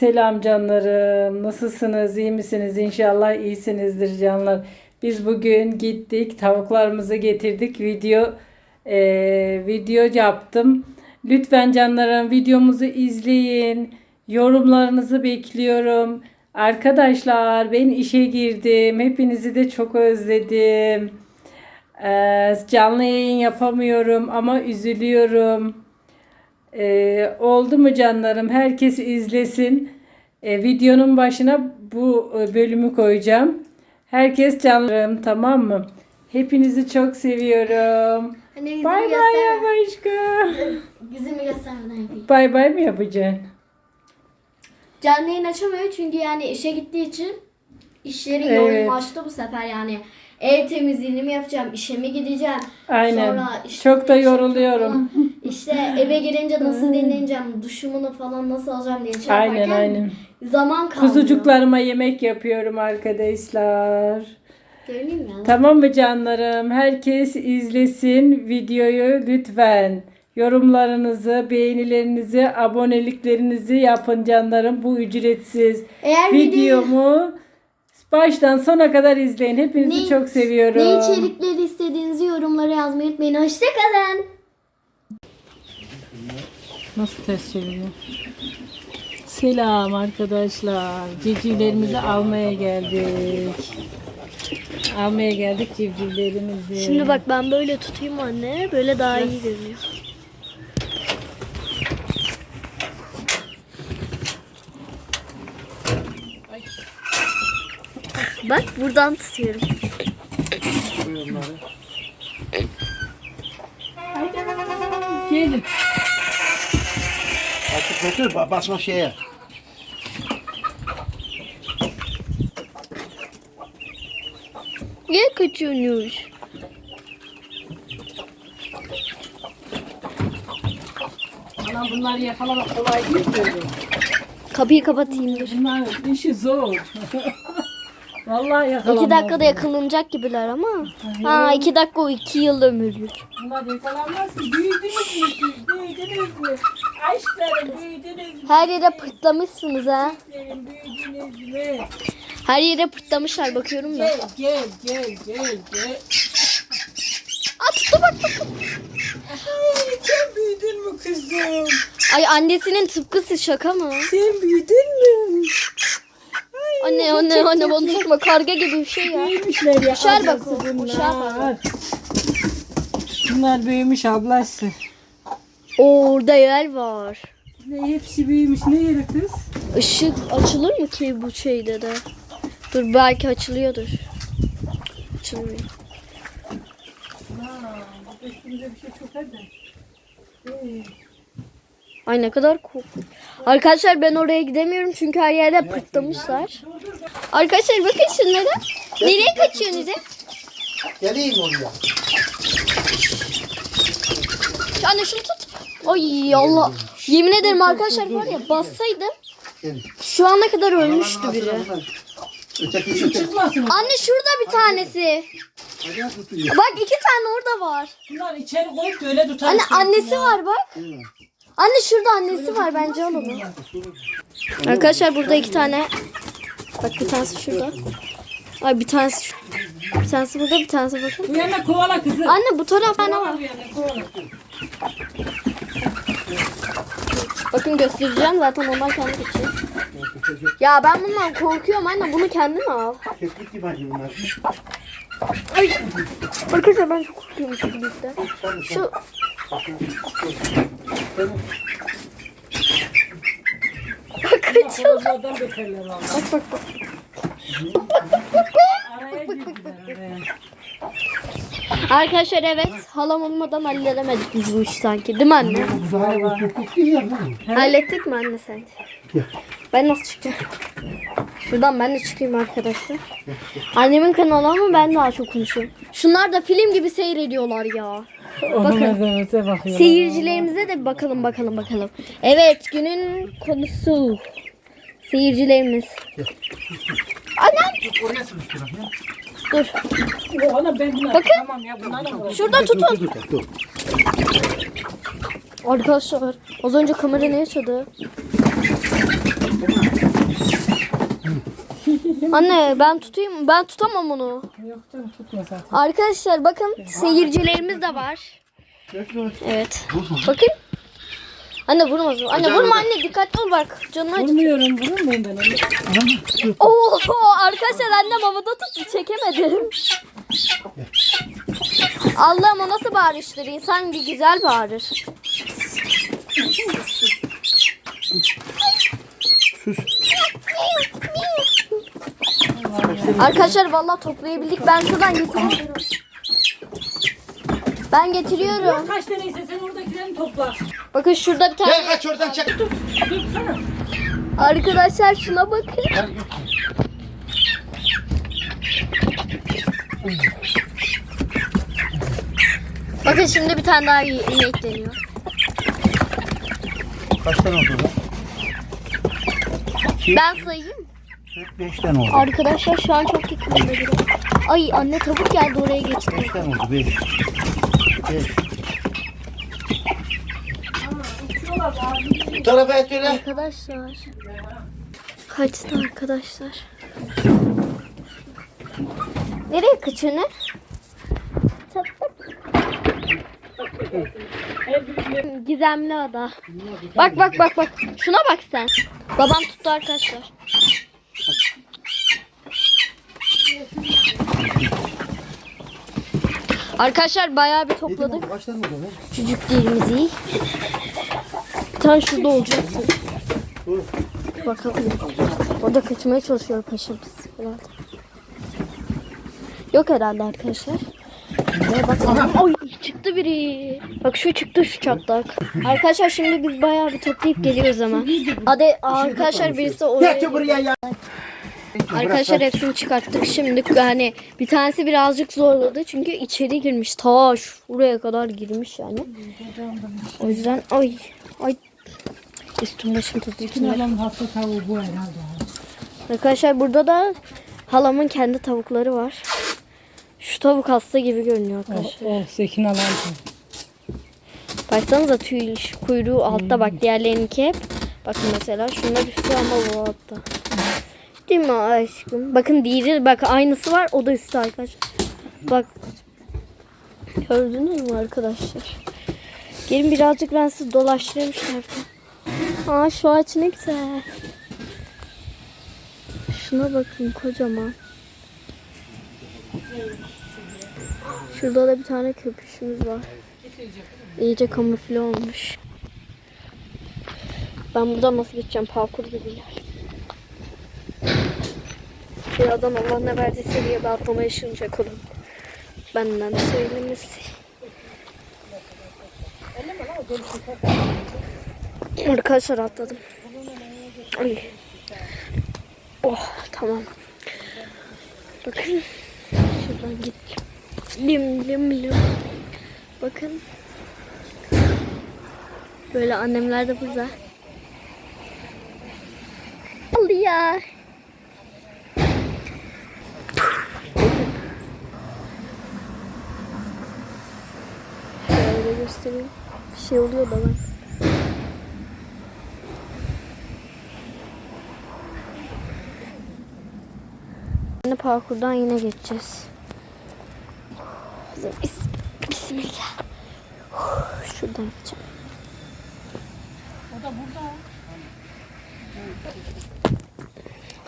Selam canlarım. Nasılsınız? İyi misiniz? İnşallah iyisinizdir canlar. Biz bugün gittik. Tavuklarımızı getirdik. Video eee, video yaptım. Lütfen canlarım videomuzu izleyin. Yorumlarınızı bekliyorum. Arkadaşlar ben işe girdim. Hepinizi de çok özledim. Eee, canlı yayın yapamıyorum ama üzülüyorum. Ee, oldu mu canlarım? Herkes izlesin. Ee, videonun başına bu e, bölümü koyacağım. Herkes canlarım tamam mı? Hepinizi çok seviyorum. Bay bay yap aşkım. Yüzümü göstermeden. Bay bay mı yapacaksın? Canlı yayın açamıyor çünkü yani işe gittiği için işleri Evet. yoğunlaştı bu sefer yani. Ev temizliğini mi yapacağım, işe mi gideceğim? Aynen. Sonra işte Çok da yoruluyorum. İşte eve gelince nasıl dinleneceğim, duşumunu falan nasıl alacağım diye şey Aynen yaparken aynen. zaman kalmıyor. Kuzucuklarıma yemek yapıyorum arkadaşlar. Görüneyim mi? Tamam mı canlarım? Herkes izlesin videoyu lütfen. Yorumlarınızı, beğenilerinizi, aboneliklerinizi yapın canlarım. Bu ücretsiz. Eğer video Videomu baştan sona kadar izleyin. Hepinizi Ne- çok seviyorum. ne içerikleri istediğinizi yorumlara yazmayı unutmayın. Hoşçakalın. Nasıl ters çeviriyor? Selam arkadaşlar. Civcivlerimizi almaya geldik. Almaya geldik civcivlerimizi. Şimdi bak ben böyle tutayım anne. Böyle daha iyi görünüyor. Bak buradan tutuyorum. Gelin. Açık götür ba- basma şeye. Niye kaçıyorsunuz? Anam bunları yakalamak kolay değil böyle. Kapıyı kapatayım dur. Bunlar işi zor. Vallahi yakalanmaz. İki dakikada yakalanacak gibiler ama. Ha iki dakika o iki yıl ömürlük. Bunlar yakalanmaz ki. Büyüdünüz mü siz? Büyüdünüz mü? Aşklarım büyüdünüz mü? Her yere pırtlamışsınız ha. Aşklarım büyüdünüz mü? Her yere pırtlamışlar bakıyorum da. Gel gel gel gel gel. Aa tuttu bak bak. Ay, sen büyüdün mü kızım? Ay annesinin tıpkısı şaka mı? Sen büyüdün mü? Anne anne anne bunu tutma karga gibi bir şey ya. Büyümüşler ya. Uçar bak ablası bunlar. uçar bak. Bunlar büyümüş ablası. Orada yer var. Ne hepsi büyümüş. Ne yeri kız? Işık açılır mı ki bu şeyde de? Dur belki açılıyordur. Açılmıyor. Üstümüze bir şey çok hadi. Ay ne kadar korkunç. Arkadaşlar ben oraya gidemiyorum çünkü her yerde pırtlamışlar. Arkadaşlar bakın şunlara. Nereye kaçıyorsunuz ya? Geleyim oraya. Anne şunu tut. Ay Allah. Yemin ederim arkadaşlar var ya bassaydım şu ana kadar ölmüştü biri. Öteki öteki. Çıkmasın. Anne şurada bir tanesi. Bak iki tane orada var. Bunlar içeri koyup da öyle tutar. Anne annesi var bak. Anne şurada annesi var bence al onu. Arkadaşlar burada iki tane. Bak bir tanesi şurada. Ay bir tanesi şu- bir tanesi burada bir tanesi bakın. Bu yana kovala kızı. Anne bu tarafta ne var? Bakın göstereceğim zaten onlar kendi geçiyor. Ya ben bundan korkuyorum anne bunu kendin al. Keklik gibi acı bunlar. Ay. Arkadaşlar ben çok korkuyorum şu birlikte. Şu Bak beterler valla. Bak bak bak. Araya girdiler araya. Arkadaşlar evet halam olmadan halledemedik biz bu işi sanki değil mi anne? Güzel değil ya. Hallettik mi anne sence? Yok. Ben nasıl çıkacağım? Şuradan ben de çıkayım arkadaşlar. Annemin kanalı ama ben daha çok konuşuyorum. Şunlar da film gibi seyrediyorlar ya. Bakın. Bakın. bakıyorlar. Seyircilerimize de bakalım bakalım bakalım. Evet günün konusu. Seyircilerimiz. Sürüstür. dur. Ana ben. Bakın. Şurada tutun. Dur dur dur. Arkadaşlar az önce kamera ne yaşadı? Anne ben tutayım ben tutamam onu. Yok canım tutma zaten. Arkadaşlar bakın seyircilerimiz de var. Evet. Bakın. Anne vurma. Anne vurma anne dikkatli ol bak. Canını acı. Vurmuyorum vurur muyum ben onu? Oo arkadaşlar annem havada tuttu çekemedim. Allah'ım o nasıl bağırıştır? İnsan bir güzel bağırır. Arkadaşlar vallahi toplayabildik. Ben şuradan getiriyorum. Ben getiriyorum. Kaç taneyse sen oradakilerini topla. Bakın şurada bir tane. Gel kaç oradan çek. Tutsana. Arkadaşlar şuna bakın. Bakın şimdi bir tane daha inek deniyor. Kaç tane oldu lan? Ben sayayım. Beş tane oldu. Arkadaşlar şu an çok yakında biri. Ay anne tavuk geldi oraya geçti. Beş tane oldu. Beş. Beş. Bu tarafa et öyle. Arkadaşlar. Kaçtı arkadaşlar. Nereye kaçını? Gizemli ada. Bak bak bak bak. Şuna bak sen. Babam tuttu arkadaşlar. Arkadaşlar bayağı bir topladık. Oldu lan? Çocuklarımızı. Bir tane şurada olacak. Dur. Bakalım. O da kaçmaya çalışıyor paşamız. Herhalde. Yok herhalde arkadaşlar. Buraya bakalım. Oy çıktı biri. Bak şu çıktı şu çatlak. Arkadaşlar şimdi biz bayağı bir toplayıp geliyoruz ama. Hadi arkadaşlar birisi oraya. Gel buraya ya. Arkadaşlar hepsini çıkarttık. Şimdi hani bir tanesi birazcık zorladı. Çünkü içeri girmiş. Ta şuraya kadar girmiş yani. O yüzden ay ay üstüm başım. Adam hasta tavuğu bu herhalde. Arkadaşlar burada da halamın kendi tavukları var. Şu tavuk hasta gibi görünüyor arkadaşlar. O Sekin alan. Baksanıza tüy kuyruğu altta bak diğerlerinki hep. Bakın mesela şunlar üstü ama bu altta. Değil mi aşkım? Bakın diğeri bak aynısı var o da üstte arkadaşlar. Bak. Gördünüz mü arkadaşlar? Gelin birazcık ben sizi dolaştırayım şu tarafta. Aa şu ağaç ne güzel. Şuna bakın kocaman. Şurada da bir tane köpüşümüz var. İyice kamufle olmuş. Ben buradan nasıl geçeceğim? Parkur gibi yer. Birazdan Allah ne verdiyse diye ben atlama yaşayacak olun. Benden söylemesi. Arkadaşlar atladım. Ay. Oh tamam. Bakın. Şuradan git. Lim lim lim. Bakın. Böyle annemler de burada. Oldu ya. Şöyle göstereyim. Bir şey oluyor da ben. Yine parkurdan yine geçeceğiz. Bis- Bismillah. Şuradan geçeceğim. O da burada.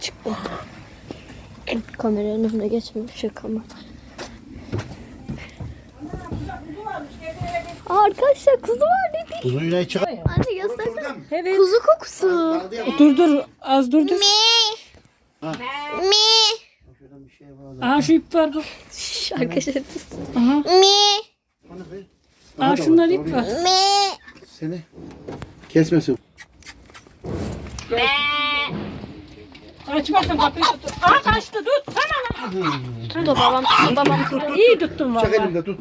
Çıktı. Kameranın önüne geçmemiş şaka mı? Aa, arkadaşlar kuzu var dedi. Kuzuyla çıkar. Anne göstersene. Evet. Kuzu kokusu. Dur dur az dur dur. Bir şey var. Aha şu ip var bak. Şş, arkadaşlar. Aha. Bana ver. Aha şunlar ip var. Seni kesmesin. Açmasın kapıyı tut. Aa kaçtı tut. Tamam. Tuttu babam babam tuttu. İyi tuttun Çak valla. elimde tut.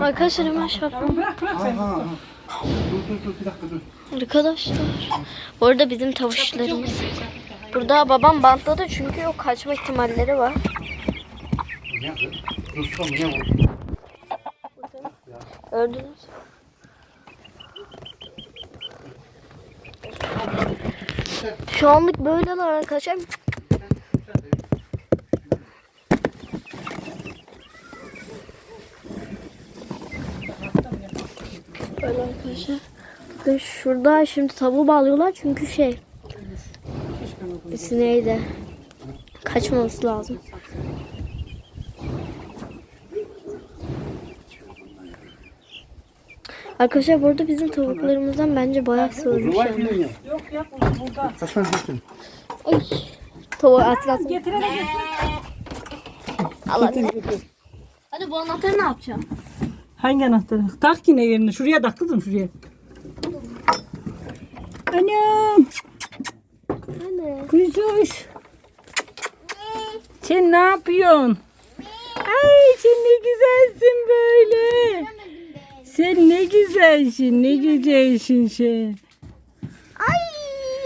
Arkadaşlar hemen şey Arkadaşlar. Bu arada bizim tavuşlarımız. Burada babam bantladı çünkü o kaçma ihtimalleri var. Öldünüz. Şu anlık böyleler arkadaşlar. Böyle arkadaşlar. Bakın şurada şimdi tavuğu bağlıyorlar çünkü şey. Sineği kaçmaması lazım. Arkadaşlar burada bizim tavuklarımızdan bence bayağı sığırmış yani. ya? Yok yok burada. Kaçman düştün. Ay. Tavuğu at at. Getir hele getir. Al hadi. Hadi bu anahtarı ne yapacağım? Hangi anahtarı? Tak yine yerine. Şuraya tak kızım şuraya. Anam. Anne. Kuzuş. Sen ne yapıyorsun? Ay sen ne güzelsin böyle. Sen ne güzelsin, ne güzelsin sen. Ay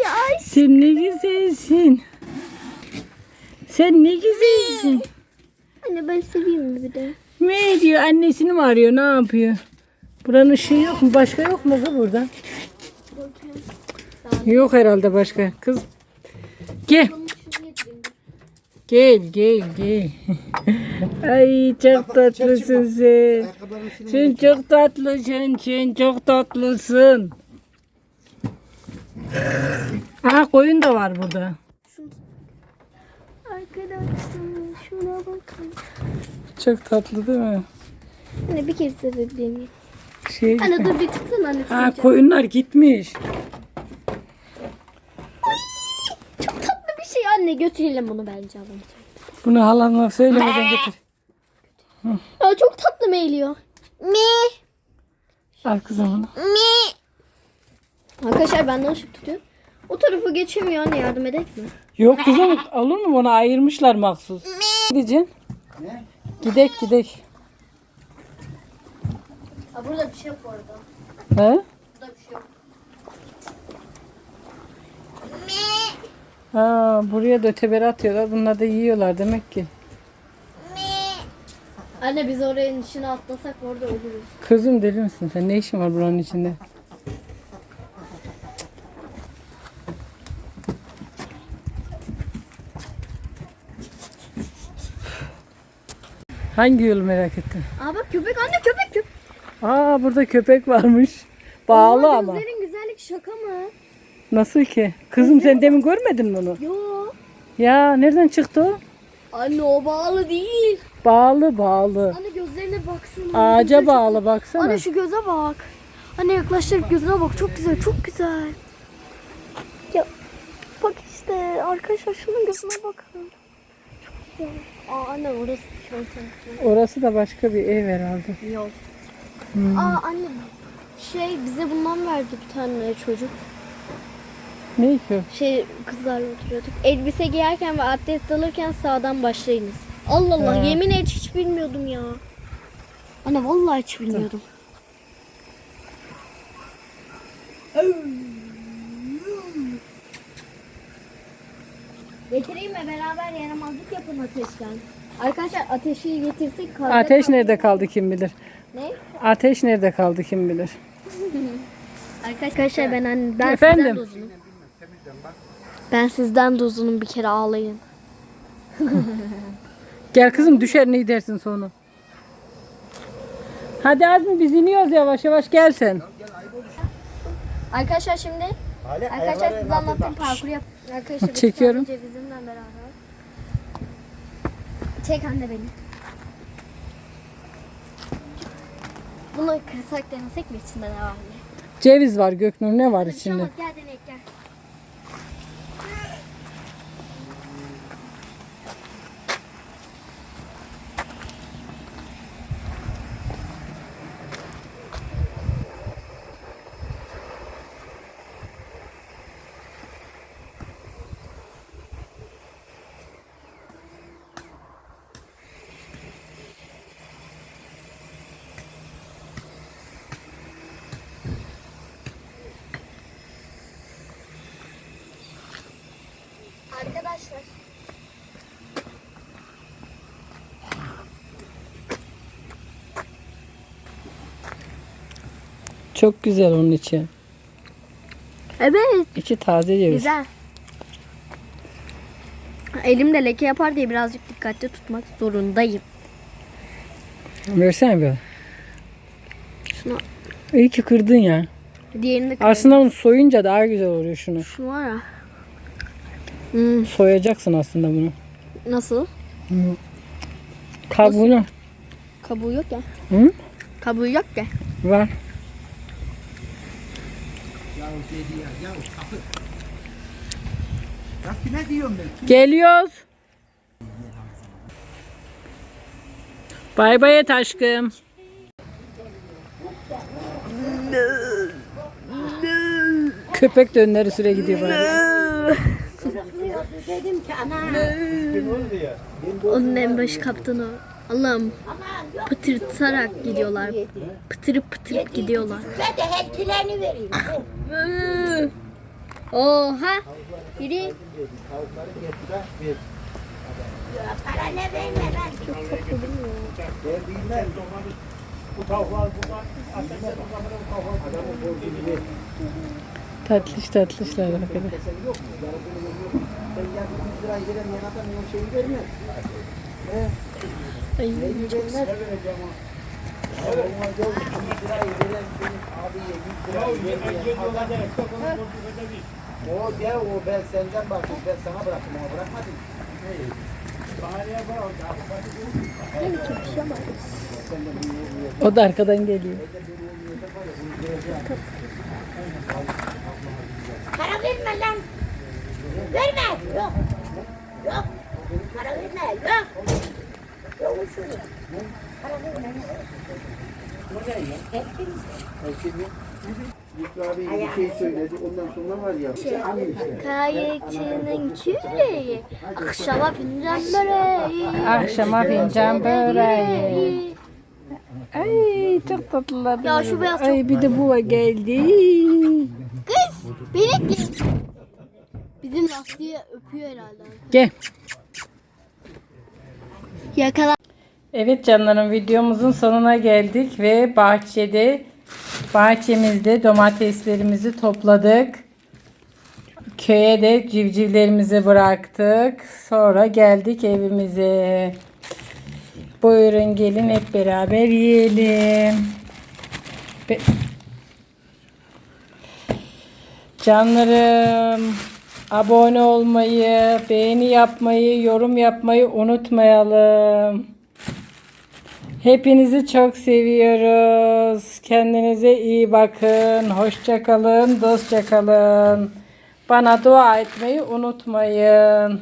ay. Sen ne güzelsin. Sen ne güzelsin. Anne ben seveyim mi bir de? Ne diyor? Annesini mi arıyor? Ne yapıyor? Buranın ışığı yok mu? Başka yok mu kız burada? Yok herhalde başka. Kız gel. Gel gel gel. Ay çok tatlısın sen. Sen çok tatlısın. Sen çok tatlısın. Aha koyun da var burada. Arkadaşlar şuna bakın. Çok tatlı değil mi? Anne bir kere sevebilir miyim? Şey. Anne dur bir tutsana anne. Ha tutacağım. koyunlar gitmiş. Çok tatlı bir şey anne götürelim bunu bence alalım. Bunu halama söylemeden getir. Ya çok tatlı meyliyor. Mi. Al kızım bunu. Mi. Arkadaşlar benden ışık tutuyor. O tarafı geçemiyor anne yardım edek mi? Yok kızım olur mu bunu ayırmışlar maksus. Gideceksin. Ne? Gidek gidek. Ha burada bir şey yok bu arada. He? Burada bir şey yok. Ha, buraya da öteberi atıyorlar. Bunlar da yiyorlar demek ki. Anne biz oraya içine atlasak orada ölürüz. Kızım deli misin sen? Ne işin var buranın içinde? Hangi yolu merak ettin? Aa bak köpek anne köpek köpek. Aa burada köpek varmış. Bağlı Aa, ama. Gözlerin güzellik şaka mı? Nasıl ki? Kızım sen demin görmedin mi onu? Yo. Ya nereden çıktı o? Anne o bağlı değil. Bağlı bağlı. Anne gözlerine baksana. Ağaca Gözleri çok- bağlı baksana. Anne şu göze bak. Anne yaklaştırıp gözüne bak. Çok güzel, çok güzel. Ya bak işte arkadaşlar şunun gözüne bakın. Çok güzel. Aa anne orası şöyle. Orası da başka bir ev herhalde. Yok. Hmm. Aa anne şey bize bundan verdi bir tane çocuk. Ne ki? Şey kızlarla oturuyorduk. Elbise giyerken ve abdest alırken sağdan başlayınız. Allah Allah Ha. yemin et hiç bilmiyordum ya. Anne vallahi hiç bilmiyordum. Getireyim mi beraber yaramazlık yapın ateşten. Arkadaşlar ateşi getirsek kahve Ateş nerede kaldı kim bilir? Ne? Ateş nerede kaldı kim bilir? Arkadaşlar ben anne ben Efendim? sizden de uzunum. Ben sizden de uzunum bir kere ağlayın. Gel kızım düşer ne dersin sonra. Hadi Azmi biz iniyoruz yavaş yavaş gel sen. Arkadaşlar şimdi Hale, arkadaşlar size anlattığım parkuru yap. Arkadaşlar Çekiyorum. Cevizimle beraber. Çek anne beni. Bunu kırsak denesek mi içinde ne var diye. Ceviz var Göknur ne var içinde? gel deneyek gel. Çok güzel onun içi. Evet. İçi taze ceviz. Güzel. Elimde leke yapar diye birazcık dikkatli tutmak zorundayım. Versene bir. Şunu İyi ki kırdın ya. diğerini de kırayım. Aslında onu soyunca daha güzel oluyor şunu. Şu var ya. Hmm, Soyacaksın aslında bunu. nasıl? Kabuğunu. Kabuğu yok ya. Hı? Kabuğu yok ya. Var. Ne diyorum ben? Geliyoruz. Bay bay et aşkım. Köpek de süre gidiyor bana. Onun en başı kaptanı. Allah'ım pıtırtarak gidiyorlar. Pıtırıp pıtırıp gidiyorlar. Ben de helkilerini vereyim. Oha. Biri Para ne verme lan. Tatlış tatlışlar arkadaşlar. Ay, O ya o ben senden baktım ben sana bıraktım ama bırakmadım. O da arkadan geliyor. Para verme lan. Verme. Yok. Yok. Para verme. Yok. Yok şunu. Para verme. Yusuf abi bir şey söyledi ondan sonra var ya. Şey. Kayıkçının küreği. Akşama fincan böreği. Akşama fincan böreği. Ay çok tatlılar. Ya şu beyaz çok- Ay bir de bu geldi. Kız beni Bizim lastiği öpüyor herhalde. Gel. Yakala. Evet canlarım videomuzun sonuna geldik ve bahçede bahçemizde domateslerimizi topladık. Köye de civcivlerimizi bıraktık. Sonra geldik evimize. Buyurun gelin hep beraber yiyelim. Be- Canlarım abone olmayı, beğeni yapmayı, yorum yapmayı unutmayalım. Hepinizi çok seviyoruz. Kendinize iyi bakın. Hoşça kalın, dostça kalın. Bana dua etmeyi unutmayın.